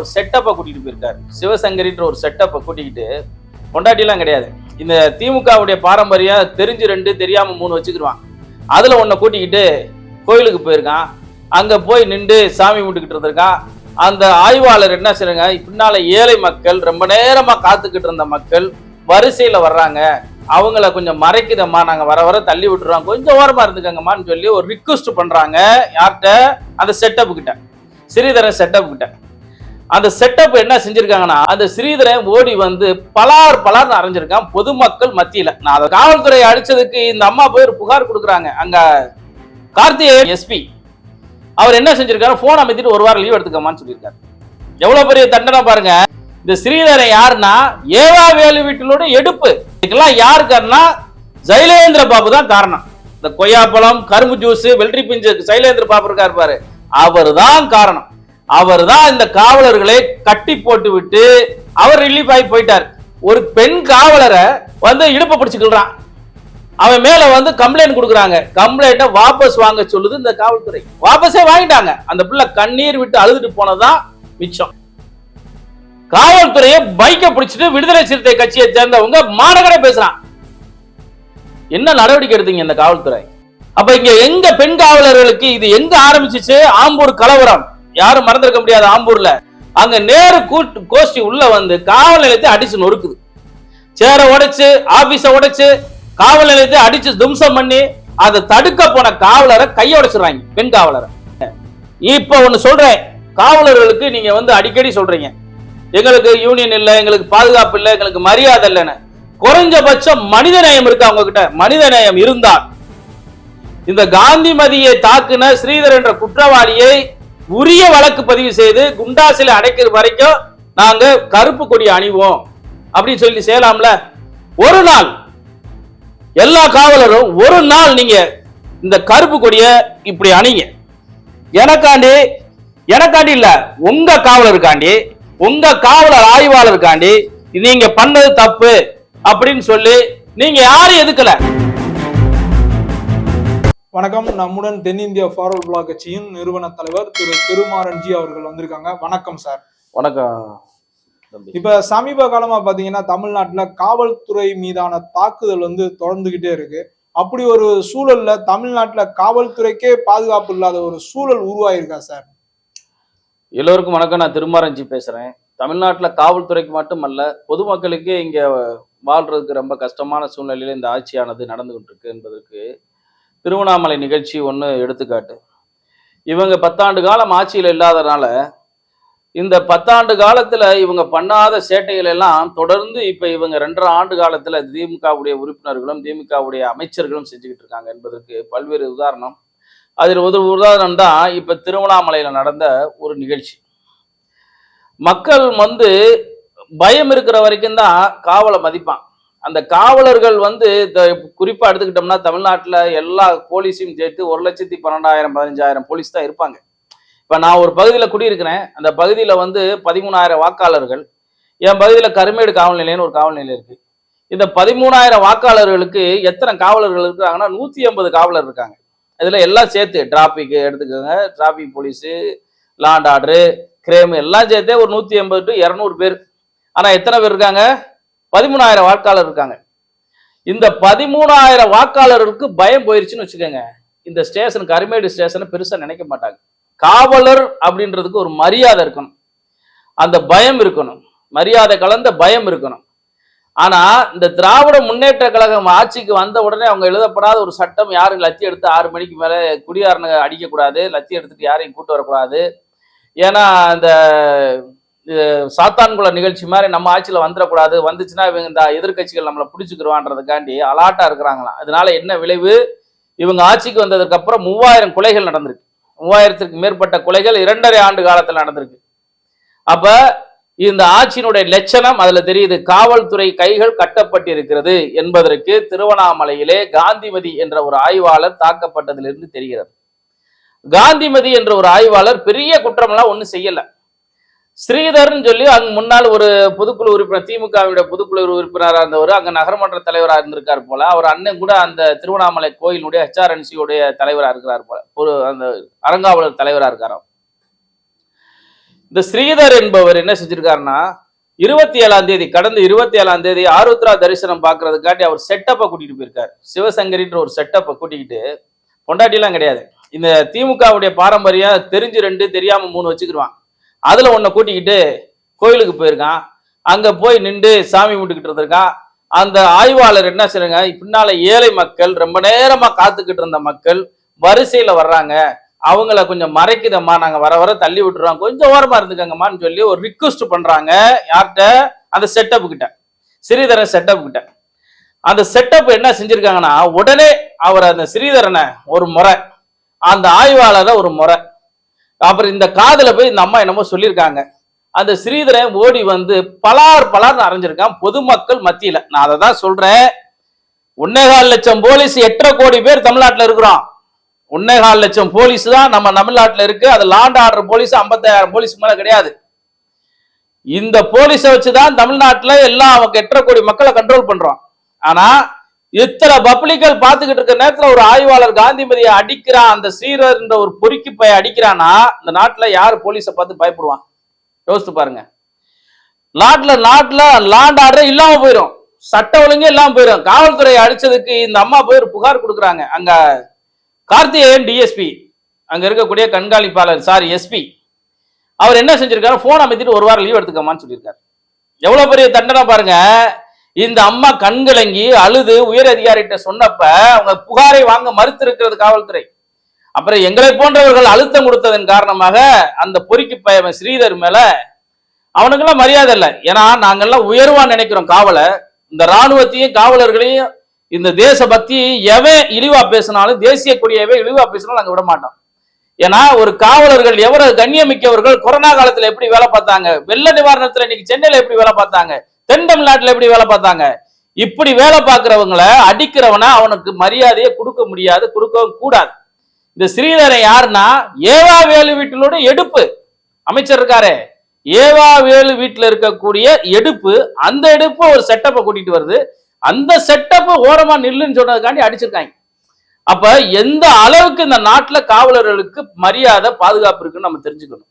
ஒரு செட்டப்பை கூட்டிகிட்டு போயிருக்காரு. சிவசங்கரின்ற ஒரு செட்டப்பை கூட்டிக்கிட்டு பொண்டாட்டிலாம் கிடையாது. இந்த திமுகவுடைய பாரம்பரியம் தெரிஞ்சு ரெண்டு தெரியாம மூணு வச்சுக்கிடுவான் அதில் ஒன்றை கூட்டிக்கிட்டு கோயிலுக்கு போயிருக்கான். அங்கே போய் நின்று சாமி கும்பிட்டுக்கிட்டு இருந்திருக்கான். அந்த ஆய்வாளர் என்ன செய்யுங்க பின்னால் ஏழை மக்கள் ரொம்ப நேரமாக காத்துக்கிட்டு இருந்த மக்கள் வரிசையில் வர்றாங்க. அவங்கள கொஞ்சம் மறைக்குதம்மா நாங்கள் வர வர தள்ளி விட்டுறோம். கொஞ்சம் ஓரமாக இருந்துக்கங்கம்மான்னு சொல்லி ஒரு ரிக்வஸ்ட் பண்ணுறாங்க யார்கிட்ட? அந்த செட்டப்பு கிட்ட. ஸ்ரீதரன் செட்டப் கிட்ட. அந்த செட்டப் என்ன செஞ்சிருக்காங்கன்னா அந்த ஸ்ரீதரன் ஓடி வந்து பலார் பலார் அரைஞ்சிருக்கான் பொதுமக்கள் மத்தியில. நான் அதை காவல்துறை அடிச்சதுக்கு இந்த அம்மா போய் ஒரு புகார் கொடுக்குறாங்க. அங்க கார்த்திகேயன் எஸ்பி அவர் என்ன செஞ்சிருக்காரு? போன் அமைத்திட்டு ஒரு வாரம் லீவ் எடுத்துக்கமான்னு சொல்லியிருக்காரு. எவ்வளவு பெரிய தண்டனை பாருங்க. இந்த ஸ்ரீதரன் யாருன்னா ஏவா வேலு வீட்டிலோட எடுப்பு. இதுக்கெல்லாம் யாரு காரணம் பாபு தான் காரணம். இந்த கொய்யாப்பழம் கரும்பு ஜூஸ் வெள்ளரி பிஞ்சு சைலேந்திர பாபு இருக்காரு பாரு. அவர் தான் காரணம். அவர் தான் இந்த காவலர்களை கட்டி போட்டு விட்டு அவர் ரிலீஃப் ஆகி போயிட்டார். ஒரு பெண் காவலரை வந்து இடுப்பை பிடிச்சுக்கிறான் அவன் மேல வந்து கம்ப்ளைண்ட் கொடுக்குறாங்க. கம்ப்ளைண்ட்டை வாபஸ் வாங்க சொல்லுது இந்த காவல்துறை. வாபஸே வாங்கிட்டாங்க. அந்த பிள்ளை கண்ணீர் விட்டு அழுதுட்டு போனதுதான் மிச்சம். காவல்துறையை பைக்கை பிடிச்சிட்டு விடுதலை சிறுத்தை கட்சியை சேர்ந்தவங்க மாநகர பேசுறான். என்ன நடவடிக்கை எடுத்தீங்க இந்த காவல்துறை? அப்ப இங்க எங்க பெண் காவலர்களுக்கு இது எங்க ஆரம்பிச்சிச்சு? ஆம்பூர் கலவரம். யாரும் மறந்துருக்க முடியாது ஆம்பூர்ல. அங்க நேரு கூட்டு கோஷ்டி உள்ள வந்து காவல் நிலையத்தை அடிச்சு நொறுக்குது. சேரை உடைச்சு ஆபீஸ உடைச்சு காவல் நிலையத்தை அடிச்சு தும்சம் பண்ணி அதை தடுக்க போன காவலரை கைய உடைச்சிடுறாங்க பெண் காவலரை. இப்ப ஒண்ணு சொல்றேன். காவலர்களுக்கு நீங்க வந்து அடிக்கடி சொல்றீங்க. எங்களுக்கு யூனியன் இல்ல எங்களுக்கு பாதுகாப்பு இல்லை எங்களுக்கு மரியாதை இல்லைன்னு. குறைஞ்சபட்சம் மனித நேயம் இருக்கு அவங்க கிட்ட மனித நேயம் இருந்தால் இந்த காந்திமதியை தாக்குன ஸ்ரீதர் என்ற குற்றவாளியை உரிய வழக்கு பதிவு செய்து குண்டாசில அடைக்கிற வரைக்கும் நாங்க கருப்பு கொடி அணிவோம். அப்படின்னு சொல்லி செய்யலாம்ல? ஒரு நாள். எல்லா காவலரும் ஒரு நாள் நீங்க இந்த கருப்பு கொடிய இப்படி அணிங்க. எனக்காண்டி எனக்காண்டி இல்ல உங்க காவலருக்காண்டி உங்க காவலர் ஆய்வாளருக்காண்டி நீங்க பண்ணது தப்பு அப்படின்னு சொல்லி நீங்க யாரும் எதுக்கல வணக்கம். நம்முடன் தென்னிந்திய ஃபார்வர்ட் பிளாக் கட்சியின் நிறுவன தலைவர் திரு திருமாரன்ஜி அவர்கள் வந்திருக்காங்க. வணக்கம் சார். வணக்கம். இப்ப சமீப காலமா பாத்தீங்கன்னா தமிழ்நாட்டுல காவல்துறை மீதான தாக்குதல் வந்து தொடர்ந்துகிட்டே இருக்கு. அப்படி ஒரு சூழல்ல தமிழ்நாட்டுல காவல்துறைக்கே பாதுகாப்பு இல்லாத ஒரு சூழல் உருவாயிருக்கா சார்? எல்லோருக்கும் வணக்கம். நான் திருமாரஞ்சி பேசுறேன். தமிழ்நாட்டில் காவல்துறைக்கு மட்டுமல்ல பொதுமக்களுக்கே இங்க வாழ்றதுக்கு ரொம்ப கஷ்டமான சூழ்நிலையில இந்த ஆட்சியானது நடந்துகிட்டு இருக்கு என்பதற்கு திருவண்ணாமலை நிகழ்ச்சி ஒன்று எடுத்துக்காட்டு. இவங்க பத்தாண்டு காலம் ஆட்சியில் இல்லாதனால இந்த பத்தாண்டு காலத்தில் இவங்க பண்ணாத சேட்டைகள் எல்லாம் தொடர்ந்து இப்போ இவங்க ரெண்டரை ஆண்டு காலத்தில் திமுகவுடைய உறுப்பினர்களும் திமுகவுடைய அமைச்சர்களும் செஞ்சுக்கிட்டு இருக்காங்க என்பதற்கு பல்வேறு உதாரணம். அதில் ஒரு உதாரணம் தான் இப்போ திருவண்ணாமலையில் நடந்த ஒரு நிகழ்ச்சி. மக்கள் வந்து பயம் இருக்கிற வரைக்கும் தான் காவலை மதிப்பான். அந்த காவலர்கள் வந்து குறிப்பா எடுத்துக்கிட்டோம்னா தமிழ்நாட்டில் எல்லா போலீஸையும் சேர்த்து ஒரு லட்சத்தி பன்னெண்டாயிரம் பதினஞ்சாயிரம் போலீஸ் தான் இருப்பாங்க. இப்போ நான் ஒரு பகுதியில் குடியிருக்கிறேன். அந்த பகுதியில் வந்து பதிமூணாயிரம் வாக்காளர்கள். என் பகுதியில் கருமேடு காவல் நிலையம்னு ஒரு காவல் நிலையம் இருக்கு. இந்த பதிமூணாயிரம் வாக்காளர்களுக்கு எத்தனை காவலர்கள் இருக்கிறாங்கன்னா நூற்றி ஐம்பது காவலர் இருக்காங்க. இதில் எல்லாம் சேர்த்து டிராபிக் எடுத்துக்கோங்க. Traffic police law and order crime எல்லாம் சேர்த்தே ஒரு நூற்றி எண்பது டு இரநூறு பேர். ஆனால் எத்தனை பேர் இருக்காங்க? பதிமூணாயிரம் வாக்காளர் இருக்காங்க. இந்த பதிமூணாயிரம் வாக்காளர்களுக்கு பயம் போயிருச்சுன்னு வச்சுக்கோங்க. இந்த ஸ்டேஷன் கருமேடு ஸ்டேஷனை பெருசாக நினைக்க மாட்டாங்க. காவலர் அப்படின்றதுக்கு ஒரு மரியாதை இருக்கணும். அந்த பயம் இருக்கணும். மரியாதை கலந்த பயம் இருக்கணும். ஆனால் இந்த திராவிட முன்னேற்ற கழகம் ஆட்சிக்கு வந்த உடனே அவங்க எழுதப்படாத ஒரு சட்டம் யாரும் லத்தி எடுத்து ஆறு மணிக்கு மேலே குடியாரனை அடிக்கக்கூடாது லத்தி எடுத்துட்டு யாரையும் கூட்டு வரக்கூடாது. ஏன்னா இந்த சாத்தான்குள நிகழ்ச்சி மாதிரி நம்ம ஆட்சியில் வந்துடக்கூடாது. வந்துச்சுன்னா இவங்க இந்த எதிர்க்கட்சிகள் நம்மளை பிடிச்சிக்கிருவான்றதுக்காண்டி அலாட்டாக இருக்கிறாங்களாம். அதனால என்ன விளைவு? இவங்க ஆட்சிக்கு வந்ததுக்கு அப்புறம் மூவாயிரம் கொலைகள் நடந்திருக்கு. மூவாயிரத்திற்கு மேற்பட்ட கொலைகள் இரண்டரை ஆண்டு காலத்தில் நடந்திருக்கு. அப்போ இந்த ஆட்சியினுடைய லட்சணம் அதில் தெரியுது. காவல்துறை கைகள் கட்டப்பட்டிருக்கிறது என்பதற்கு திருவண்ணாமலையிலே காந்திமதி என்ற ஒரு ஆய்வாளர் தாக்கப்பட்டதிலிருந்து தெரிகிறது. காந்திமதி என்ற ஒரு ஆய்வாளர் பெரிய குற்றமெல்லாம் ஒன்றும் செய்யலை. ஸ்ரீதர்னு சொல்லி அங்க முன்னாள் ஒரு பொதுக்குழு உறுப்பினர் திமுகவிட பொதுக்குழு உறுப்பினராக இருந்தவர் அங்க நகரமன்ற தலைவராக இருந்திருக்கார் போல. அவர் அண்ணன் கூட அந்த திருவண்ணாமலை கோயிலுடைய ஹெச்ஆர்என்சியுடைய தலைவராக இருக்கிறார் போல. ஒரு அந்த அறங்காவலர் தலைவராக இருக்காராம். இந்த ஸ்ரீதர் என்பவர் என்ன செஞ்சிருக்காருன்னா இருபத்தி ஏழாம் தேதி கடந்த இருபத்தி ஏழாம் தேதி ஆருத்ரா தரிசனம் பார்க்கறதுக்காட்டி அவர் செட்டப்பை கூட்டிட்டு போயிருக்காரு. சிவசங்கரின்ற ஒரு செட்டப்பை கூட்டிக்கிட்டு பொண்டாட்டிலாம் கிடையாது. இந்த திமுகவுடைய பாரம்பரியம் தெரிஞ்சு ரெண்டு தெரியாம மூணு வச்சுக்கிடுவான் அதில் ஒன்றை கூட்டிக்கிட்டு கோயிலுக்கு போயிருக்கான். அங்கே போய் நின்று சாமி கும்பிட்டுக்கிட்டு இருந்திருக்கான் அந்த ஆய்வாளர் என்ன செய்றாங்க? பின்னால ஏழை மக்கள் ரொம்ப நேரமா காத்துக்கிட்டு இருந்த மக்கள் வரிசையில வர்றாங்க. அவங்கள கொஞ்சம் மறைக்குதம்மா நாங்க வர வர தள்ளி விட்டுறோம். கொஞ்சம் ஓரமா இருந்துக்கங்கம்மான்னு சொல்லி ஒரு ரிக்வஸ்ட் பண்றாங்க. யார்கிட்ட? அந்த செட்டப் கிட்ட. ஸ்ரீதரன் செட்டப் கிட்ட. அந்த செட்டப் என்ன செஞ்சிருக்காங்கன்னா உடனே அவர் அந்த ஸ்ரீதரனை ஒரு முறை அந்த ஆய்வாளரை ஒரு முறை அப்புறம் இந்த காதுல போய் இந்த அம்மா என்னமோ சொல்லியிருக்காங்க. அந்த ஸ்ரீதரன் ஓடி வந்து பலார் பலார்னு அரைஞ்சிருக்கான் பொதுமக்கள் மத்தியில. நான் அதை தான் சொல்றேன். ஒன்னேகால் லட்சம் போலீஸ் எட்டரை கோடி பேர் தமிழ்நாட்டுல இருக்கிறோம். ஒன்னேகால் லட்சம் போலீஸ் தான் நம்ம தமிழ்நாட்டுல இருக்கு. அது லாண்ட் ஆர்டர் போலீஸ் ஐம்பத்தாயிரம் போலீஸ் மேல கிடையாது. இந்த போலீஸை வச்சுதான் தமிழ்நாட்டுல எல்லா எட்டரை கோடி மக்களை கண்ட்ரோல் பண்றோம். ஆனா இத்தனை பப்ளிக்கல் பார்த்துக்கிட்டு இருக்க நேரத்தில் ஒரு ஆய்வாளர் காந்திமதியை அடிக்கிறான் அந்த சீரர் என்ற ஒரு பொறுக்கி பைய அடிக்கிறான்னா இந்த நாட்டில் யார் போலீஸை பார்த்து பயப்படுவான்? யோசித்து பாருங்க. நாட்டில் நாட்டில் லாண்ட் ஆர்டர் இல்லாமல் போயிடும் சட்ட ஒழுங்கே இல்லாமல் போயிடும் காவல்துறை அடிச்சதுக்கு இந்த அம்மா போய் ஒரு புகார் கொடுக்குறாங்க. அங்கே கார்த்திகேயன் டிஎஸ்பி அங்கே இருக்கக்கூடிய கண்காணிப்பாளர் சாரி எஸ்பி அவர் என்ன செஞ்சிருக்காரு? ஃபோன் அமைத்திட்டு ஒரு வாரம் லீவ் எடுத்துக்கமான்னு சொல்லியிருக்காரு. எவ்வளோ பெரிய தண்டனை பாருங்க. இந்த அம்மா கண்கலங்கி அழுது உயர் அதிகாரிகிட்ட சொன்னப்ப அவங்க புகாரை வாங்க மறுத்து இருக்கிறது காவல்துறை. அப்புறம் எங்களை போன்றவர்கள் அழுத்தம் கொடுத்ததன் காரணமாக அந்த பொறுக்கி பயவன் ஸ்ரீதர் மேல அவனுக்கெல்லாம் மரியாதை இல்லை. ஏன்னா நாங்கெல்லாம் உயர்வா நினைக்கிறோம் காவலை. இந்த ராணுவத்தையும் காவலர்களையும் இந்த தேச பக்தி எவன் இழிவா பேசினாலும் தேசிய கொடியவே இழிவா பேசினாலும் நாங்கள் விட மாட்டோம் ஏன்னா ஒரு காவலர்கள் எவ்வளவு கண்ணியமிக்கவர்கள் கொரோனா காலத்துல எப்படி வேலை பார்த்தாங்க வெள்ள நிவாரணத்துல இன்னைக்கு சென்னையில எப்படி வேலை பார்த்தாங்க தென் தமிழ்நாட்டுல எப்படி வேலை பார்த்தாங்க? இப்படி வேலை பார்க்கிறவங்களை அடிக்கிறவனை அவனுக்கு மரியாதையை கொடுக்க முடியாது கொடுக்கவும் கூடாது. இந்த ஸ்ரீதரன் யாருன்னா ஏவா வேலு வீட்டிலோட எடுப்பு. அமைச்சர் இருக்காரே. ஏவா வேலு வீட்டுல இருக்கக்கூடிய எடுப்பு அந்த எடுப்பு ஒரு செட்டப்பை கூட்டிட்டு வருது. அந்த செட்டப் ஓரமா நில்லுன்னு சொன்னதுக்காண்டி அடிச்சிருக்காங்க. அப்ப எந்த அளவுக்கு இந்த நாட்டுல காவலர்களுக்கு மரியாதை பாதுகாப்பு இருக்குன்னு நம்ம தெரிஞ்சுக்கணும்.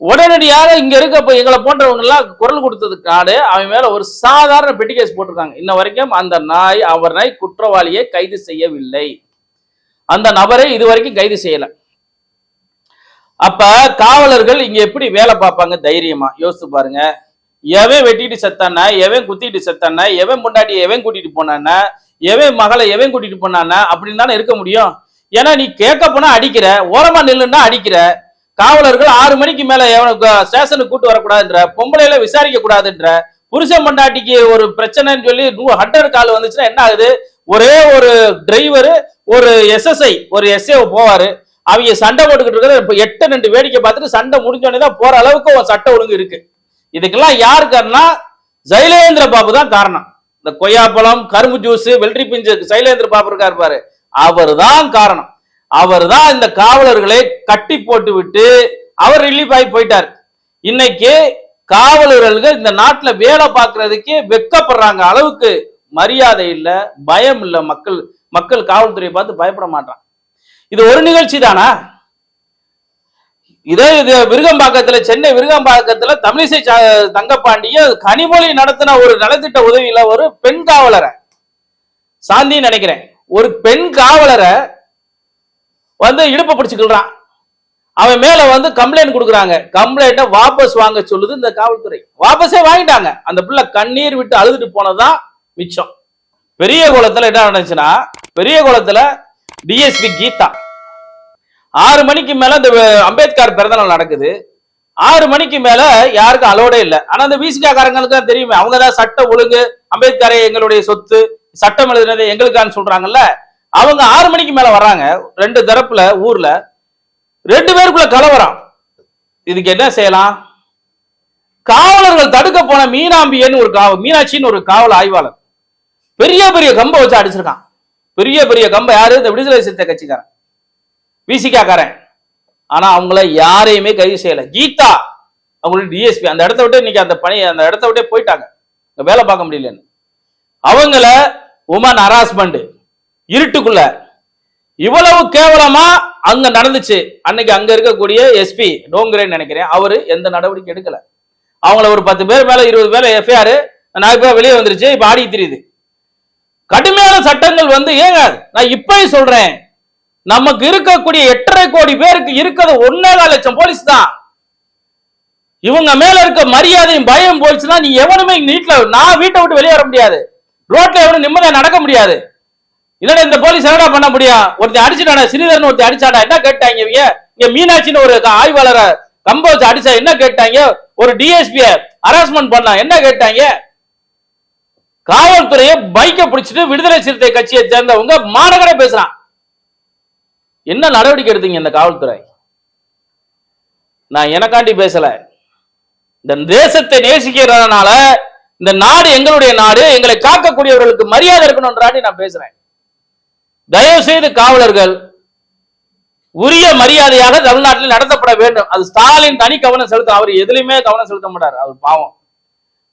உடனடியாக இங்க இருக்க இப்ப எங்களை போன்றவங்க எல்லாம் குரல் கொடுத்ததுக்கான அவன் மேல ஒரு சாதாரண பெட்டி கேஸ் போட்டிருக்காங்க. இன்ன வரைக்கும் அந்த நாய் அவரை குற்றவாளியை கைது செய்யவில்லை. அந்த நபரை இது வரைக்கும் கைது செய்யல. அப்ப காவலர்கள் இங்க எப்படி வேலை பார்ப்பாங்க? தைரியமா. யோசிச்சு பாருங்க. எவன் வெட்டிட்டு செத்தானா எவன் குத்திட்டு செத்தானா எவன் முன்னாடி எவன் கூட்டிட்டு போனானா எவன் மகளை எவன் கூட்டிட்டு போனானா அப்படின்னு தானே இருக்க முடியும். ஏன்னா நீ கேட்க போனா அடிக்கிற ஓரமா நில்லுன்னா அடிக்கிற. காவலர்கள் ஆறு மணிக்கு மேல ஸ்டேஷனுக்கு கூட்டு வரக்கூடாதுன்ற பொம்பளையில விசாரிக்க கூடாதுன்ற புருஷன் பொண்டாட்டிக்கு ஒரு பிரச்சனைன்னு சொல்லி ஹண்ட்ரட் கால் வந்துச்சுன்னா என்ன ஆகுது? ஒரே ஒரு டிரைவர் ஒரு எஸ்எஸ்ஐ ஒரு எஸ்ஏ போவாரு. அவங்க சண்டை போட்டுக்கிட்டு இருக்கிறத இப்ப எட்டு ரெண்டு வேடிக்கை பார்த்துட்டு சண்டை முடிஞ்சோடனே தான் போற அளவுக்கு ஒரு சட்ட ஒழுங்கு இருக்கு. இதுக்கெல்லாம் யாரு காரணம் சைலேந்திர பாபு தான் காரணம். இந்த கொய்யாப்பழம் கரும்பு ஜூஸ் வெள்ளரி பிஞ்சு சைலேந்திர பாபு இருக்காரு பாரு. அவர் தான் காரணம். அவர் தான் இந்த காவலர்களை கட்டி போட்டு விட்டு அவர் ரிலீஃப் ஆகி போயிட்டார். இன்னைக்கு காவலர்கள் இந்த நாட்டுல வேலை பார்க்கறதுக்கே வெக்கப்படுறாங்க அளவுக்கு மரியாதை இல்ல பயம் இல்லை. மக்கள் மக்கள் காவல்துறையை பார்த்து பயப்பட மாட்டான் இது ஒரு நிகழ்ச்சி தானா? இதே இது விருகம்பாக்கத்துல சென்னை விருகம்பாக்கத்துல தமிழிசை தங்கப்பாண்டிய கனிமொழி நடத்தின ஒரு நலத்திட்ட உதவியில ஒரு பெண் காவலரை சாந்தின்னு நினைக்கிறேன். ஒரு பெண் காவலரை வந்து இடுப்பு பிடிச்சுக்கிறான் அவன் மேல வந்து கம்ப்ளைண்ட் கொடுக்குறாங்க. கம்ப்ளைண்ட்டை வாபஸ் வாங்க சொல்லுது இந்த காவல்துறை. வாபஸே வாங்கிட்டாங்க. அந்த பிள்ளை கண்ணீர் விட்டு அழுதுட்டு போனதுதான் மிச்சம். பெரிய குளத்துல என்ன நடந்துச்சுன்னா பெரிய குளத்துல டிஎஸ்பி கீதா. ஆறு மணிக்கு மேல இந்த அம்பேத்கர் பிறந்தநாள் நடக்குது. ஆறு மணிக்கு மேல யாருக்கும் அலோடே இல்லை. ஆனா அந்த விசிகாக்காரங்களுக்கு தான் தெரியுமே. அவங்க தான் சட்ட ஒழுங்கு அம்பேத்கரை எங்களுடைய சொத்து சட்டம் எழுதினது எங்களுக்கான்னு சொல்றாங்கல்ல. அவங்க ஆறு மணிக்கு மேல வர்றாங்க ரெண்டு தரப்புல ஊர்ல. ரெண்டு பேருக்குள்ள கலவரம். இதுக்கு என்ன செய்யலாம்? காவலர்கள் தடுக்க போன மீனாம்பியன்னு ஒரு காவ மீனாட்சின்னு ஒரு காவல் ஆய்வாளர். பெரிய பெரிய கம்பை வச்சு அடிச்சிருக்கான். பெரிய பெரிய கம்பை யாரு? இந்த விடுதலை சிறுத்தை கட்சிக்காரன். விசிகா ஆனா அவங்கள யாரையுமே கைது செய்யல. கீதா அவங்களுடைய டிஎஸ்பி அந்த இடத்த விட்டு இன்னைக்கு அந்த பணி அந்த இடத்த விட்டே போயிட்டாங்க. வேலை பார்க்க முடியலன்னு. அவங்கள உமன் ஹராஸ்மெண்ட் இருட்டுக்குள்ள. இவ்வளவு கேவலமா அங்க நடந்துச்சு. அன்னைக்கு அங்க இருக்கக்கூடிய எஸ்பி டோங்கரேன்னு நினைக்கிறேன். அவரு எந்த நடவடிக்கை எடுக்கல. அவங்கள ஒரு பத்து பேர் மேல இருபது பேர் எஃப்ஐஆர் நாலு பேர் வெளியே வந்துருச்சு இப்ப ஆடி தெரியுது கடுமையான சட்டங்கள் வந்து ஏங்க நான் இப்பயும் சொல்றேன். நமக்கு இருக்கக்கூடிய எட்டரை கோடி பேருக்கு இருக்கிறது ஒன்னே லட்சம் போலீஸ் தான். இவங்க மேல இருக்க மரியாதையும் பயம் போயிடுச்சுன்னா நீ எவனுமே இங்க வீட்டுல நான் வீட்டை விட்டு வெளியே வர முடியாது. ரோட்ல எவனும் நிம்மதியா நடக்க முடியாது. இல்லடா இந்த போலீஸ் என்னடா பண்ண முடியும்? ஒருத்தன் அடிச்சுட்டானா ஸ்ரீதரன் ஒருத்தன் அடிச்சாடா என்ன கேட்டாங்க இவங்க? இங்க மீனாட்சின்னு ஒரு ஆய்வாளரை கம்ப வச்சு அடிச்சா என்ன கேட்டாங்க? ஒரு டிஎஸ்பிய ஹராஸ்மெண்ட் பண்ணா என்ன கேட்டாங்க? காவல்துறையை பைக்கை பிடிச்சிட்டு விடுதலை சிறுத்தை கட்சியை சேர்ந்தவங்க மாநகர பேசுறான். என்ன நடவடிக்கை எடுத்தீங்க இந்த காவல்துறை? நான் எனக்காண்டி பேசல. இந்த தேசத்தை நேசிக்கிறதுனால இந்த நாடு எங்களுடைய நாடு எங்களை காக்கக்கூடியவர்களுக்கு மரியாதை இருக்கணும்ன்றாண்டி நான் பேசுறேன். தயவு செய்து காவலர்கள் உரிய மரியாதையாக தமிழ்நாட்டில் நடத்தப்பட வேண்டும். அது ஸ்டாலின் தனி கவனம் செலுத்த அவர் எதுலையுமே கவனம் செலுத்த மாட்டார். அவர் பாவம்.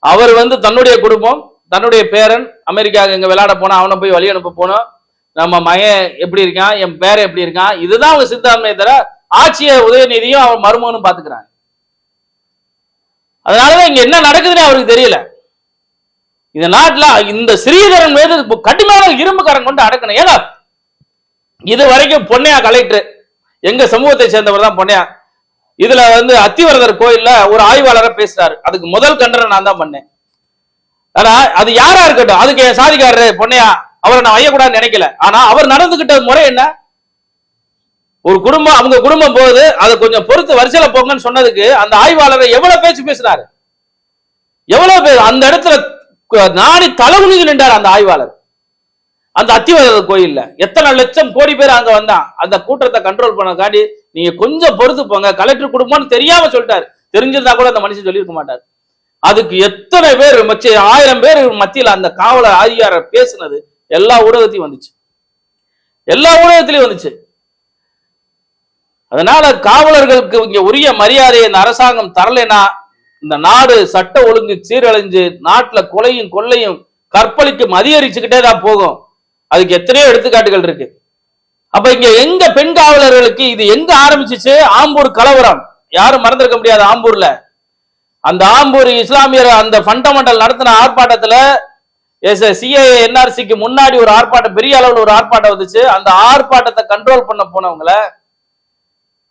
அவர் வந்து தன்னுடைய குடும்பம் தன்னுடைய பேரன் அமெரிக்காவுக்கு இங்கே விளையாட போனா அவனை போய் வழி அனுப்ப போனோம் நம்ம மகன் எப்படி இருக்கான் என் பேரன் எப்படி இருக்கான் இதுதான் அவங்க சித்தாந்தமே தவிர ஆட்சியை உதயநிதியும் அவன் மருமகனும் பாத்துக்கிறாங்க அதனாலதான் இங்க என்ன நடக்குதுன்னு அவருக்கு தெரியல. இந்த நாட்டுல இந்த ஸ்ரீதரன் மீது கடுமையான இரும்புக்காரன் கொண்டு அடக்கணும் ஏன்னா இது வரைக்கும் பொன்னையா கலெக்டர் எங்க சமூகத்தை சேர்ந்தவர் தான் பொன்னையா. இதுல வந்து அத்திவரதர் கோயில்ல ஒரு ஆய்வாளரை பேசுறாரு. அதுக்கு முதல் கண்டனம் நான் தான் பண்ணேன். ஆனா அது யாரா இருக்கட்டும் அதுக்கு என் சாதிக்காரரு பொன்னையா அவரை நான் வையக்கூடாதுன்னு நினைக்கல. ஆனா அவர் நடந்துகிட்ட முறை என்ன? ஒரு குடும்பம் அவங்க குடும்பம் போகுது அதை கொஞ்சம் பொறுத்து வரிசையில போங்கன்னு சொன்னதுக்கு அந்த ஆய்வாளரை எவ்வளவு பேச்சு பேசினாரு எவ்வளவு பேர் அந்த இடத்துல நாடி தலகுனிஞ்சு நின்றார் அந்த ஆய்வாளர். அந்த அத்திவரதர் கோயில்ல. எத்தனை லட்சம் கோடி பேர் அங்க வந்தான் அந்த கூட்டத்தை கண்ட்ரோல் பண்ணக்காண்டி நீங்க கொஞ்சம் பொறுத்து போங்க. கலெக்டர் குடும்பம்னு தெரியாம சொல்லிட்டாரு. தெரிஞ்சிருந்தா கூட அந்த மனுஷன் சொல்லியிருக்க மாட்டார். அதுக்கு எத்தனை பேர் மச்ச ஆயிரம் பேர் மத்தியில அந்த காவலர் அதிகாரர் பேசுனது எல்லா ஊடகத்தையும் வந்துச்சு. எல்லா ஊடகத்திலையும் வந்துச்சு. அதனால காவலர்களுக்கு இங்க உரிய மரியாதையை இந்த அரசாங்கம் தரலைன்னா இந்த நாடு சட்ட ஒழுங்கு சீரழிஞ்சு நாட்டுல கொலையும் கொள்ளையும் கற்பழிக்கும் அதிகரிச்சுக்கிட்டே தான் போகும். அதுக்கு எத்தனையோ எடுத்துக்காட்டுகள் இருக்கு. அப்ப இங்க எங்க பெண் காவலர்களுக்கு இது எங்க ஆரம்பிச்சிச்சு? ஆம்பூர் கலவரம். யாரும் மறந்திருக்க முடியாது ஆம்பூர்ல. அந்த ஆம்பூர் இஸ்லாமியர் அந்த ஃபண்டமெண்டல் நடத்தின ஆர்ப்பாட்டத்துல சிஏ என்ஆர்சிக்கு முன்னாடி ஒரு ஆர்ப்பாட்டம் பெரிய அளவில் ஒரு ஆர்ப்பாட்டம் வந்துச்சு. அந்த ஆர்ப்பாட்டத்தை கண்ட்ரோல் பண்ண போனவங்கள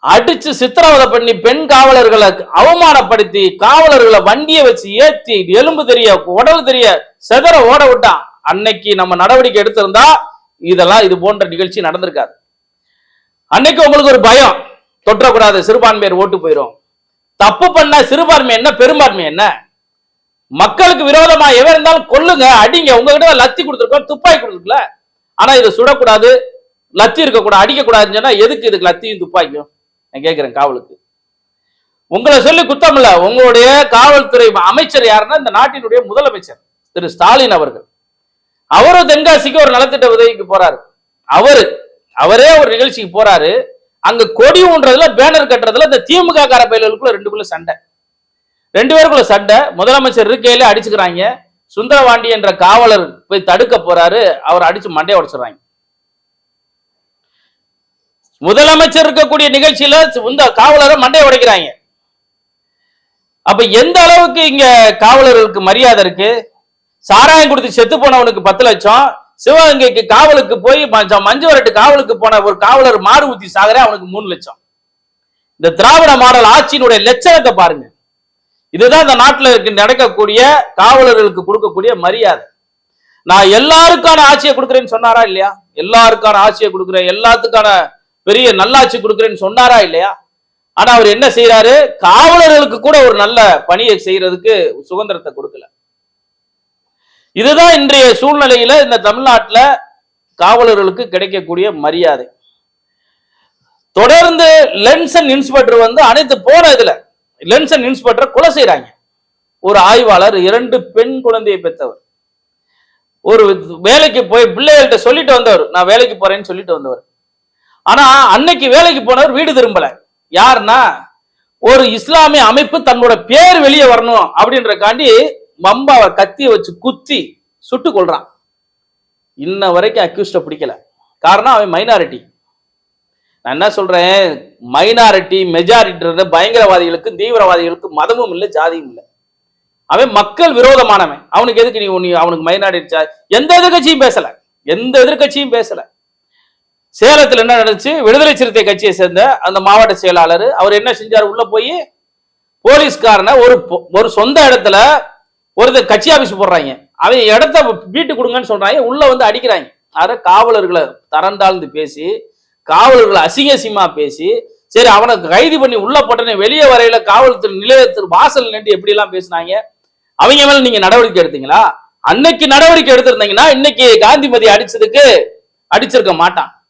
அடிச்சு சித்திரவதை பண்ணி பெண் காவலர்களை அவமானப்படுத்தி காவலர்களை வண்டியை வச்சு ஏத்தி எலும்பு தெரிய உடல் தெரிய செதற ஓட விட்டான். அன்னைக்கு நம்ம நடவடிக்கை எடுத்திருந்தா இதெல்லாம் இது போன்ற நிகழ்ச்சி நடந்திருக்காது. அன்னைக்கு உங்களுக்கு ஒரு பயம். தொற்றக்கூடாது சிறுபான்மையர் ஓட்டு போயிடும் தப்பு பண்ண சிறுபான்மை என்ன பெரும்பான்மை என்ன? மக்களுக்கு விரோதமா எவன் இருந்தாலும் கொல்லுங்க அடிங்க. உங்ககிட்ட லத்தி கொடுத்துருக்கோம் துப்பாக்கி கொடுத்துருக்கல. ஆனா இதை சுடக்கூடாது லத்தி இருக்கக்கூடாது அடிக்கக்கூடாதுன்னு சொன்னா எதுக்கு இதுக்கு லத்தியும் துப்பாக்கியும்? நான் கேட்கிறேன் காவலுக்கு. உங்களை சொல்லி குத்தம் இல்ல உங்களுடைய காவல்துறை அமைச்சர் யாருன்னா இந்த நாட்டினுடைய முதலமைச்சர் திரு ஸ்டாலின் அவர்கள். அவரும் தென்காசிக்கு ஒரு நலத்திட்ட உதவிக்கு போறாரு. அவரு அவரே ஒரு நிகழ்ச்சிக்கு போறாரு. அங்க கொடி ஊன்றதுல பேனர் கட்டுறதுல இந்த திமுக கார பயில்களுக்குள்ள ரெண்டுக்குள்ள சண்டை. ரெண்டு பேருக்குள்ள சண்டை. முதலமைச்சர் இருக்கையில அடிச்சுக்கிறாங்க. சுந்தரவாண்டி என்ற காவலர் போய் தடுக்க போறாரு. அவர் அடிச்சு மண்டையை உடைச்சிடுறாங்க. முதலமைச்சர் இருக்கக்கூடிய நிகழ்ச்சியில இந்த காவலரை மண்டையை உடைக்கிறாங்க. அப்ப எந்த அளவுக்கு இங்க காவலர்களுக்கு மரியாதை இருக்கு? சாராயம் கொடுத்து செத்து போனவனுக்கு பத்து லட்சம் சிவகங்கைக்கு காவலுக்கு போய் மஞ்ச- மஞ்சு வரட்டு காவலுக்கு போன ஒரு காவலர் மாறு ஊத்தி சாகர அவனுக்கு மூணு லட்சம். இந்த திராவிட மாடல் ஆட்சியினுடைய லட்சணத்தை பாருங்க. இதுதான் இந்த நாட்டில் இருக்கு நடக்கக்கூடிய காவலர்களுக்கு கொடுக்கக்கூடிய மரியாதை. நான் எல்லாருக்கான ஆட்சியை கொடுக்குறேன்னு சொன்னாரா இல்லையா? எல்லாருக்கான ஆட்சியை கொடுக்குறேன் எல்லாத்துக்கான பெரிய நல்லாட்சி கொடுக்குறேன்னு சொன்னாரா இல்லையா? ஆனா அவர் என்ன செய்யறாரு காவலர்களுக்கு கூட ஒரு நல்ல பணியை செய்யறதுக்கு சுதந்திரத்தை கொடுக்கல. இதுதான் இன்றைய சூழ்நிலையில இந்த தமிழ்நாட்டில் காவலர்களுக்கு கிடைக்கக்கூடிய மரியாதை. தொடர்ந்து லென்சன் இன்ஸ்பெக்டர் வந்து அனைத்து போன இதுல லென்சன் இன்ஸ்பெக்டர் கொலை செய்யறாங்க ஒரு ஆய்வாளர் இரண்டு பெண் குழந்தையை பெற்றவர். ஒரு வேலைக்கு போய் பிள்ளைகள்கிட்ட சொல்லிட்டு வந்தவர் நான் வேலைக்கு போறேன்னு சொல்லிட்டு வந்தவர். ஆனா அன்னைக்கு வேலைக்கு போனவர் வீடு திரும்பல. யாருன்னா ஒரு இஸ்லாமிய அமைப்பு தன்னோட பேர் வெளியே வரணும் அப்படின்றக்காண்டி மம்பாவை கத்தியை வச்சு குத்தி சுட்டு கொள்றான் இன்ன வரைக்கும் அக்யூஸ்ட பிடிக்கல. காரணம் அவன் மைனாரிட்டி நான் என்ன சொல்றேன்? மைனாரிட்டி மெஜாரிட்டி பயங்கரவாதிகளுக்கும் தீவிரவாதிகளுக்கும் மதமும் இல்லை ஜாதியும் இல்லை. அவன் மக்கள் விரோதமானவன். அவனுக்கு எதுக்கு நீ நீ அவனுக்கு மைனாரிட்டி எந்த எதிர்கட்சியும் பேசல. எந்த எதிர்கட்சியும் பேசல. சேலத்தில் என்ன நடந்துச்சு? விடுதலை சிறுத்தை கட்சியை சேர்ந்த அந்த மாவட்ட செயலாளர் அவர் என்ன செஞ்சார்? உள்ள போய் போலீஸ்காரனை ஒரு பொ- ஒரு சொந்த இடத்துல ஒருத்தர் கட்சி ஆபீஸ் போடுறாங்க. அவன் இடத்த வீட்டு கொடுங்கன்னு சொல்றாங்க உள்ள வந்து அடிக்கிறாங்க. அதை காவலர்களை தரந்தாழ்ந்து பேசி காவலர்களை அசிங்கசியமா பேசி சரி அவனை கைது பண்ணி உள்ள போட்டனே வெளியே வரையில காவல்துறை நிலையத்தில் வாசல் நின்று எப்படி எல்லாம் பேசினாங்க? அவங்க மேல நீங்க நடவடிக்கை எடுத்தீங்களா? அன்னைக்கு நடவடிக்கை எடுத்திருந்தீங்கன்னா இன்னைக்கு காந்திமதி அடிச்சதுக்கு அடிச்சிருக்க மாட்டான்.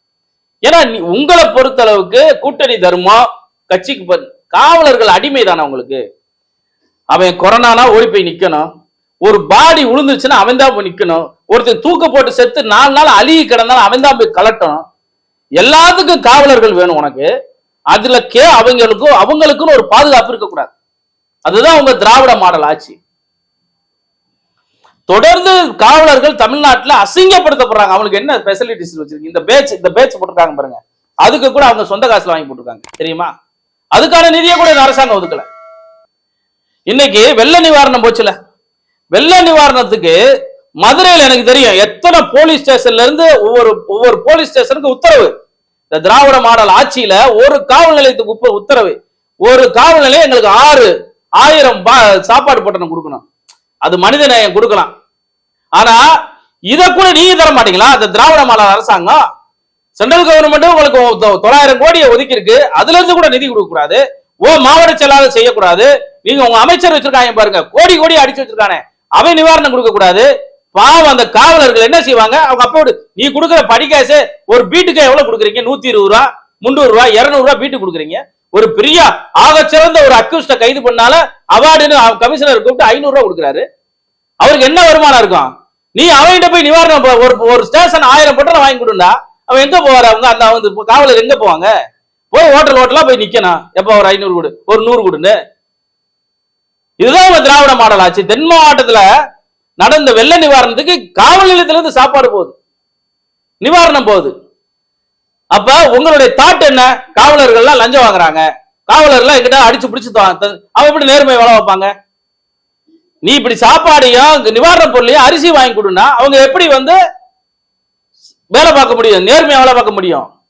ஏன்னா உங்களை உங்களை பொறுத்தளவுக்கு கூட்டணி தர்மம் கட்சிக்கு ப- காவலர்கள் அடிமை தானே உங்களுக்கு? அவன் கொரோனானா ஓடி போய் நிக்கணும். ஒரு பாடி விழுந்துச்சுன்னா அவன் தான் போய் நிக்கணும். ஒருத்தன் தூக்க போட்டு செத்து நாலு நாள் அழுகி கிடந்தாலும் அவன் தான் போய் கலட்டணும். எல்லாத்துக்கும் காவலர்கள் வேணும் உனக்கு. அதுல கே அவங்களுக்கும் அவங்களுக்குன்னு ஒரு பாதுகாப்பு இருக்கக்கூடாது. அதுதான் உங்க திராவிட மாடல் ஆட்சி. தொடர்ந்து காவலர்கள் தமிழ்நாட்டுல அசிங்கப்படுத்தப்படுறாங்க. அவங்களுக்கு என்ன ஃபெசிலிட்டிஸ் வச்சிருக்கு? இந்த பேட்ச் இந்த பேட்ச் போட்டிருக்காங்க பாருங்க. அதுக்கு கூட அவங்க சொந்த காசுல வாங்கி போட்டிருக்காங்க. தெரியுமா? அதுக்கான நிதியை கூட இந்த அரசாங்கம் ஒதுக்கல. இன்னைக்கு வெள்ள நிவாரணம் போச்சுல. வெள்ள நிவாரணத்துக்கு மதுரையில் எனக்கு தெரியும் எத்தனை போலீஸ் ஸ்டேஷன்ல இருந்து ஒவ்வொரு ஒவ்வொரு போலீஸ் ஸ்டேஷனுக்கு உத்தரவு. இந்த திராவிட மாடல் ஆட்சியில ஒரு காவல் நிலையத்துக்கு உத்தரவு. ஒரு காவல் நிலையம் எங்களுக்கு ஆறு ஆயிரம் பா- சாப்பாடு பொட்டணம் கொடுக்கணும். அது மனித நேயம் கொடுக்கலாம். ஆனா இதை கூட நீங்க தர மாட்டீங்களா? அந்த திராவிட மாடல் அரசாங்கம்? சென்ட்ரல் கவர்மெண்ட் உங்களுக்கு தொ- தொள்ளாயிரம் கோடியை ஒதுக்கி இருக்கு அதுல இருந்து கூட நிதி கொடுக்க கூடாது ஓ மாவட்ட செயலாளர் செய்யக்கூடாது. நீங்க உங்க அமைச்சர் வச்சிருக்காங்க பாருங்க. கோடி கோடி அடிச்சு வச்சிருக்கானே. அவன் நிவாரணம் கொடுக்க கூடாது. பாவம் அந்த காவலர்கள் என்ன செய்வாங்க? அவங்க அப்போடு நீ கொடுக்குற படிக்காசு ஒரு வீட்டுக்கு எவ்வளவு கொடுக்குறீங்க? நூத்தி இருபது ரூபா முந்நூறு ரூபா இருநூறு ரூபா வீட்டுக்கு கொடுக்குறீங்க. ஒரு பெரிய ஆகச்சிறந்த ஒரு அக்யூஸ்ட கைது பண்ணால அவார்டுன்னு கமிஷனர் கூப்பிட்டு ஐநூறு ரூபா கொடுக்குறாரு. அவருக்கு என்ன வருமானம் இருக்கும்? நீ அவன்கிட்ட போய் நிவாரணம் ஒரு ஒரு ஸ்டேஷன் ஆயிரம் பொட்டலை வாங்கி கொடுண்டா அவன் எங்க போவாரு? அவங்க அந்த வந்து காவலர் எங்க போவாங்க? போய் ஹோட்டல் ஹோட்டலா போய் நிக்கணும். எப்ப ஒரு ஐநூறு கொடு ஒரு நூறு கொடுன்னு. இதுதான் உங்க திராவிட மாடல் ஆச்சு. தென் மாவட்டத்துல நடந்த வெள்ள நிவாரணத்துக்கு காவல் நிலையத்திலிருந்து சாப்பாடு போகுது. நிவாரணம் போகுது. அப்ப உங்களுடைய தாட் என்ன? காவலர்கள்லாம் லஞ்சம் வாங்குறாங்க. காவலர்கள்லாம் எங்கிட்ட அடிச்சு பிடிச்சு தா- அவன் எப்படி நேர்மை வேலை வைப்பாங்க? நீ இப்படி சாப்பாடையும் நிவாரண பொருளையும் அரிசி வாங்கி கொடுனா அவங்க எப்படி வந்து வேலை பார்க்க முடியும்? நேர்மையா வேலை பார்க்க முடியும்?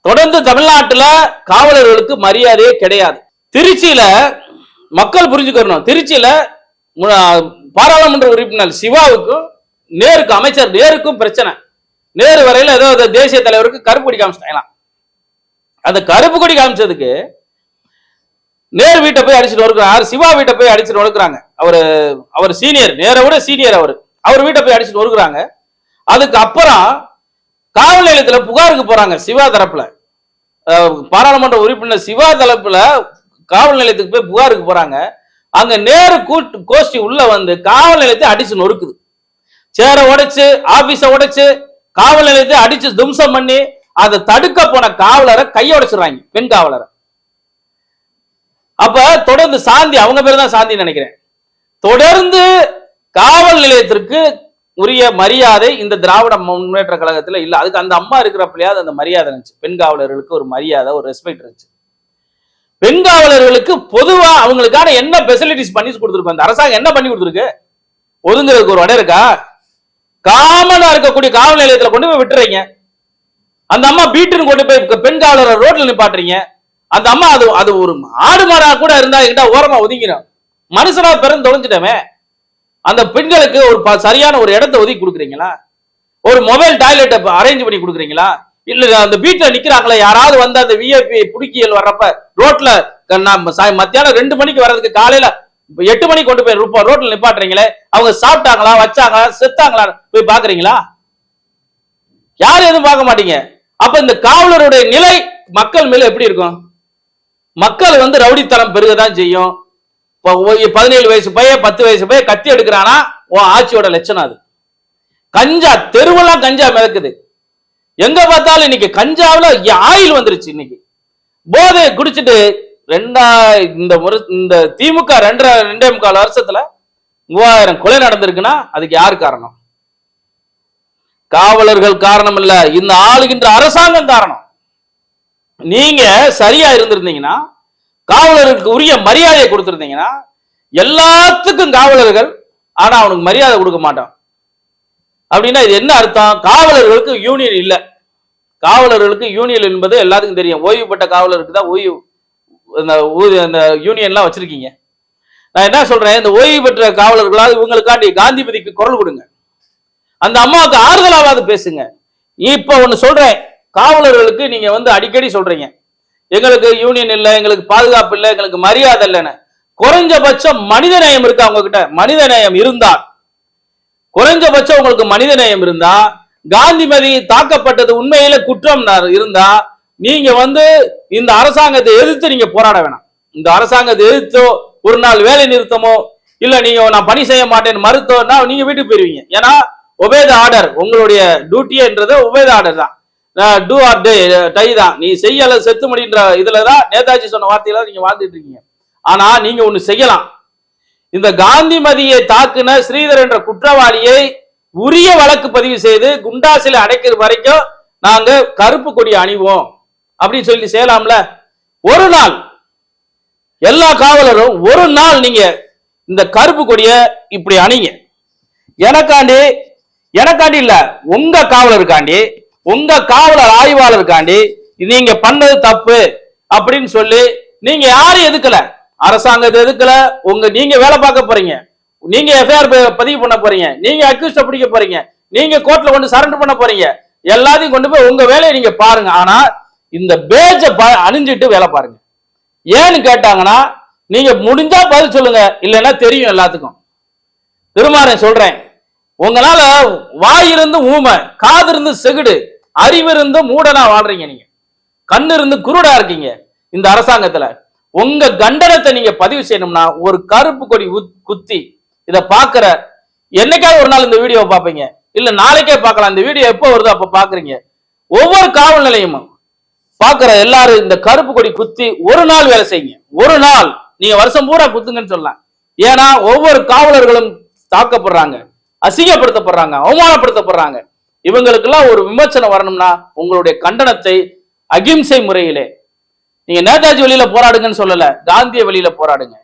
தொடர்ந்து தமிழ்நாட்டுல காவலர்களுக்கு மரியாதையே கிடையாது. திருச்சியில மக்கள் புரிஞ்சுக்கணும். திருச்சியில பாராளுமன்ற உறுப்பினர் சிவாவுக்கும் நேருக்கு அமைச்சர் நேருக்கும் பிரச்சனை. நேரு வரையில ஏதோ தேசிய தலைவருக்கு கருப்பு கொடி காமிச்சிட்டாங்களாம். அந்த கருப்பு கொடி காமிச்சதுக்கு நேரு வீட்டை போய் அடிச்சுட்டு வருகிறார் சிவா வீட்டை போய் அடிச்சுட்டு ஒடுக்குறாங்க அவரு அவர் சீனியர் நேரை விட சீனியர் அவர். அவர் வீட்டை போய் அடிச்சுட்டு ஒடுக்குறாங்க அதுக்கு அப்புறம் காவல் நிலையத்துல புகாருக்கு போறாங்க சிவா தரப்புல. பாராளுமன்ற உறுப்பினர் சிவா தரப்புல காவல் நிலையத்துக்கு போய் புகாருக்கு போறாங்க. அங்க நேரு கூட்டு கோஷ்டி உள்ள வந்து காவல் நிலையத்தை அடிச்சு நொறுக்குது. சேரை உடைச்சு ஆபீஸ உடைச்சு காவல் நிலையத்தை அடிச்சு தும்சம் பண்ணி அதை தடுக்க போன காவலரை கைய உடைச்சிடுறாங்க பெண் காவலரை. அப்ப தொடர்ந்து சாந்தி அவங்க பேர் தான் சாந்தி நினைக்கிறேன். தொடர்ந்து காவல் நிலையத்திற்கு உரிய மரியாதை இந்த திராவிட முன்னேற்ற கழகத்துல இல்ல. அதுக்கு அந்த அம்மா இருக்கிறப்பலையாவது அந்த மரியாதை இருந்துச்சு. பெண் காவலர்களுக்கு ஒரு மரியாதை ஒரு ரெஸ்பெக்ட் இருந்துச்சு. பெண் காவலர்களுக்கு பொதுவா அவங்களுக்கான என்ன ஃபெசிலிட்டிஸ் பண்ணி கொடுத்துருக்கோம்? அந்த அரசாங்கம் என்ன பண்ணி கொடுத்துருக்கு? ஒதுங்குறதுக்கு ஒரு இடம் இருக்கா? காமனா இருக்கக்கூடிய காவல் நிலையத்துல கொண்டு போய் விட்டுறீங்க. அந்த அம்மா பீட்டுன்னு கொண்டு போய் பெண் காவலரை ரோட்ல நிப்பாட்டுறீங்க. அந்த அம்மா அது அது ஒரு ஆடு மாடா கூட இருந்தா என்கிட்ட ஓரமா ஒதுங்கிடும் மனுஷனா பிறந்து தொலைஞ்சிட்டமே. அந்த பெண்களுக்கு ஒரு ப- சரியான ஒரு இடத்த ஒதுக்கி கொடுக்குறீங்களா? ஒரு மொபைல் டாய்லெட்டை அரேஞ்ச் பண்ணி கொடுக்குறீங்களா? இல்ல அந்த வீட்டுல நிக்கிறாங்களே யாராவது வந்து அந்த விஐபி புடுக்கியல் வர்றப்ப ரோட்ல நான் மத்தியானம் ரெண்டு மணிக்கு வர்றதுக்கு காலையில எட்டு மணிக்கு கொண்டு போய் ருப்ப- ரோட்ல நிப்பாட்டுறீங்களே அவங்க சாப்பிட்டாங்களா வச்சாங்களா செத்தாங்களா போய் பாக்குறீங்களா? யாரும் எதுவும் பார்க்க மாட்டீங்க. அப்ப இந்த காவலருடைய நிலை மக்கள் மேல எப்படி இருக்கும்? மக்கள் வந்து ரவுடித்தனம் பெருகதான் செய்யும். இப்போ பதினேழு வயசு பையன் பத்து வயசு பையன் கத்தி எடுக்கிறானா உன் ஆட்சியோட லட்சணம் அது. கஞ்சா தெருவெல்லாம் கஞ்சா மிதக்குது. எங்க பார்த்தாலும் இன்னைக்கு கஞ்சாவில் ஆயில் வந்துருச்சு இன்னைக்கு. போதையை குடிச்சிட்டு ரெண்டா இந்த முறை இந்த திமுக ரெண்டரை ரெண்டே முக்கால் வருஷத்துல மூவாயிரம் கொலை நடந்திருக்குன்னா அதுக்கு யார் காரணம்? காவலர்கள் காரணம் இல்ல இந்த ஆளுகின்ற அரசாங்கம் காரணம். நீங்க சரியா இருந்திருந்தீங்கன்னா காவலர்களுக்கு உரிய மரியாதையை கொடுத்திருந்தீங்கன்னா எல்லாத்துக்கும் காவலர்கள் ஆனா அவனுக்கு மரியாதை கொடுக்க மாட்டான். அப்படின்னா இது என்ன அர்த்தம்? காவலர்களுக்கு யூனியன் இல்லை. காவலர்களுக்கு யூனியன் என்பது எல்லாத்துக்கும் தெரியும். ஓய்வு பெற்ற காவலருக்கு தான் ஓய்வு இந்த ஊதிய- இந்த யூனியன்லாம் வச்சிருக்கீங்க. நான் என்ன சொல்றேன்? இந்த ஓய்வு பெற்ற காவலர்களாவது இவங்களுக்காண்டி காந்திபதிக்கு குரல் கொடுங்க. அந்த அம்மாவுக்கு ஆறுதலாவது பேசுங்க. இப்ப ஒன்று சொல்றேன். காவலர்களுக்கு நீங்க வந்து அடிக்கடி சொல்றீங்க. எங்களுக்கு யூனியன் இல்லை எங்களுக்கு பாதுகாப்பு இல்லை எங்களுக்கு மரியாதை இல்லைன்னு. குறைஞ்சபட்சம் மனித நேயம் இருக்கா அவங்க கிட்ட மனித நேயம் இருந்தால். குறைஞ்சபட்சம் உங்களுக்கு மனித நேயம் இருந்தா காந்திமதி தாக்கப்பட்டது உண்மையில குற்றம் இருந்தா நீங்க வந்து இந்த அரசாங்கத்தை எதிர்த்து நீங்க போராட வேணாம். இந்த அரசாங்கத்தை எதிர்த்தோ ஒரு நாள் வேலை நிறுத்தமோ இல்ல நீங்க நான் பணி செய்ய மாட்டேன்னு மறுத்தோன்னா நீங்க வீட்டுக்கு போயிருவீங்க. ஏன்னா ஒபேத ஆர்டர் உங்களுடைய டியூட்டின்றது ஒபேத ஆர்டர் தான். டூ ஆர் டே டை தான். நீ செய்யல செத்து முடின்ற இதுல தான் நேதாஜி சொன்ன வார்த்தையில நீங்க வாழ்ந்துட்டு இருக்கீங்க. ஆனா நீங்க ஒண்ணு செய்யலாம். இந்த காந்திமதியை தாக்குன ஸ்ரீதர் என்ற குற்றவாளியை உரிய வழக்கு பதிவு செய்து குண்டாசில அடைக்கிற வரைக்கும் நாங்க கருப்பு கொடி அணிவோம். அப்படின்னு சொல்லி செய்யலாம்ல ஒரு நாள் எல்லா காவலரும் ஒரு நாள் நீங்க இந்த கருப்பு கொடிய இப்படி அணிங்க. எனக்காண்டி எனக்காண்டி இல்ல உங்க காவலருக்காண்டி உங்க காவலர் ஆய்வாளருக்காண்டி நீங்க பண்ணது தப்பு அப்படின்னு சொல்லி நீங்க யாரும் எதுக்கல அரசாங்கத்தை எதுக்கல? உங்க நீங்க வேலை பார்க்க போறீங்க. நீங்க எஃப்ஐஆர் பதிவு பண்ண போறீங்க. நீங்க அக்யூஸ்ட பிடிக்க போறீங்க. நீங்க கோர்ட்ல கொண்டு சரண்டர் பண்ண போறீங்க. எல்லாத்தையும் கொண்டு போய் உங்க வேலையை நீங்க பாருங்க. ஆனா இந்த பேஜ அணிஞ்சிட்டு வேலை பாருங்க. ஏன்னு கேட்டாங்கன்னா நீங்க முடிஞ்சா பதில் சொல்லுங்க. இல்லைன்னா தெரியும் எல்லாத்துக்கும். திருமாறன் சொல்றேன். உங்களால வாயிருந்து ஊமை காது இருந்து செகுடு அறிவு இருந்து மூடனா வாழ்றீங்க நீங்க. கண்ணு இருந்து குருடா இருக்கீங்க. இந்த அரசாங்கத்துல. உங்க கண்டனத்தை நீங்க பதிவு செய்யணும்னா ஒரு கருப்பு கொடி குத்தி இதை பாக்குற என்னைக்காவது ஒரு நாள் இந்த வீடியோவை பார்ப்பீங்க. இல்ல நாளைக்கே பார்க்கலாம். இந்த வீடியோ எப்போ வருதோ அப்ப பாக்குறீங்க ஒவ்வொரு காவல் நிலையமும் பாக்குற எல்லாரும் இந்த கருப்பு கொடி குத்தி ஒரு நாள் வேலை செய்யுங்க. ஒரு நாள். நீங்க வருஷம் பூரா குத்துங்கன்னு சொல்லலாம். ஏன்னா ஒவ்வொரு காவலர்களும் தாக்கப்படுறாங்க அசிங்கப்படுத்தப்படுறாங்க அவமானப்படுத்தப்படுறாங்க. இவங்களுக்கெல்லாம் ஒரு விமர்சனம் வரணும்னா உங்களுடைய கண்டனத்தை அகிம்சை முறையிலே நீங்க நேதாஜி வழியில போராடுங்கன்னு சொல்லல காந்திய வழியில போராடுங்க.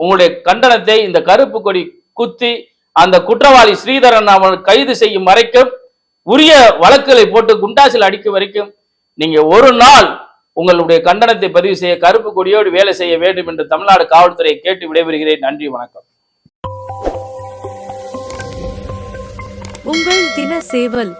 உங்களுடைய கண்டனத்தை இந்த கருப்பு கொடி குத்தி அந்த குற்றவாளி ஸ்ரீதரன் அவன் கைது செய்யும் வரைக்கும் உரிய வழக்குகளை போட்டு குண்டாசில் அடிக்கும் வரைக்கும் நீங்க ஒரு நாள் உங்களுடைய கண்டனத்தை பதிவு செய்ய கருப்பு கொடியோடு வேலை செய்ய வேண்டும் என்று தமிழ்நாடு காவல்துறையை கேட்டு விடைபெறுகிறேன். நன்றி வணக்கம். உங்கள் தின சேவல்